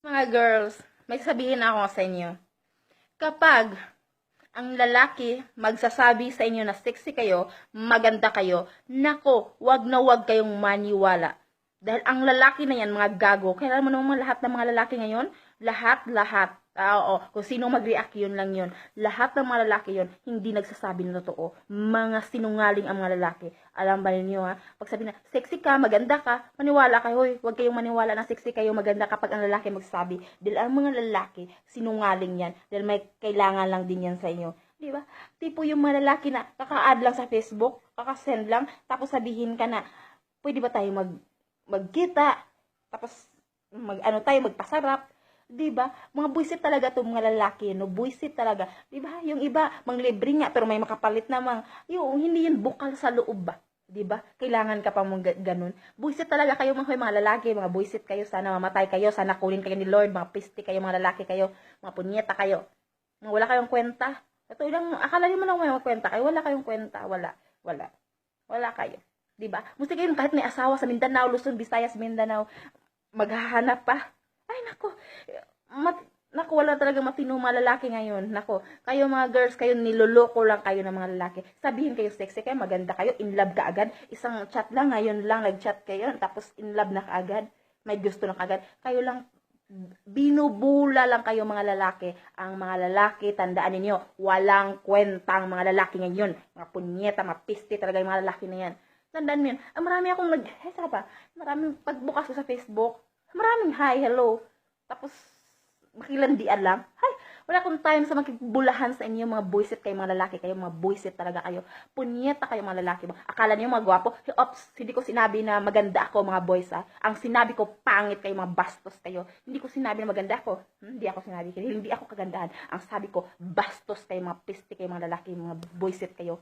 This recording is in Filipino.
Mga girls, may sasabihin ako sa inyo. Kapag ang lalaki magsasabi sa inyo na sexy kayo, maganda kayo, nako, wag na wag kayong maniwala. Dahil ang lalaki na yan, mga gago, kailan mo naman lahat ng mga lalaki ngayon? Lahat, lahat. Ah, oo, kung sino mag-react yun lang yun. Lahat ng mga lalaki yun, hindi nagsasabi ng totoo. Mga sinungaling ang mga lalaki. Alam ba ninyo ha? Pag sabi na, sexy ka, maganda ka, maniwala kayo. Hoy, huwag kayong maniwala na sexy kayo, maganda kapag ang lalaki magsabi. Dahil ang mga lalaki, sinungaling yan. Dahil may kailangan lang din yan sa inyo. Di ba? Tipo yung mga lalaki na kaka-add lang sa Facebook, kaka-send lang, tapos sabihin ka na, pwede ba tayo mag magkita, tapos mag ano tayo magpasarap, 'di ba? Mga buisit talaga 'tong mga lalaki, no? Buisit talaga. 'Di ba? Yung iba manglibre nga pero may makapalit namang, yung hindi yun bukal sa loob ba? 'Di ba? Kailangan ka pa mong ga- ganun. Buisit talaga kayo mga mga lalaki, mga buisit kayo, sana mamatay kayo, sana kunin kayo ni Lord, mga piste kayo, mga lalaki kayo, mga punyeta kayo. Mga wala kayong kwenta. Ito lang, akala niyo man lang may kwenta kayo, wala kayong kwenta, wala. Wala. Wala kayo. 'Di ba? Musta kayo kahit may asawa sa Mindanao, Luzon, Visayas, Mindanao, maghahanap pa. Ay nako. Mat Naku, wala talaga matinong mga lalaki ngayon. Nako, kayo mga girls, kayo niloloko lang kayo ng mga lalaki. Sabihin kayo sexy kayo, maganda kayo, in love ka agad. Isang chat lang, ngayon lang nag-chat kayo, tapos in love na kaagad. May gusto na kaagad. Kayo lang, binubula lang kayo mga lalaki. Ang mga lalaki, tandaan ninyo, walang kwentang mga lalaki ngayon. Mga punyeta, mga piste talaga yung mga lalaki na yan. Tandaan mo yun. Ah, marami akong nag... Eh, saka pa? Maraming pagbukas ko sa Facebook. Maraming hi, hello. Tapos, makilandian lang. Hay, wala akong time sa makibulahan sa inyo mga buisit kayo mga lalaki kayo, mga buisit talaga kayo. Punyeta kayo mga lalaki. Akala niyo mga gwapo. Ops, hindi ko sinabi na maganda ako mga boys ha. Ang sinabi ko pangit kayo mga bastos kayo. Hindi ko sinabi na maganda ako. Hmm, Hindi ako sinabi. Hindi ako kagandahan. Ang sabi ko, bastos kayo mga piste kayo mga lalaki, mga buisit kayo.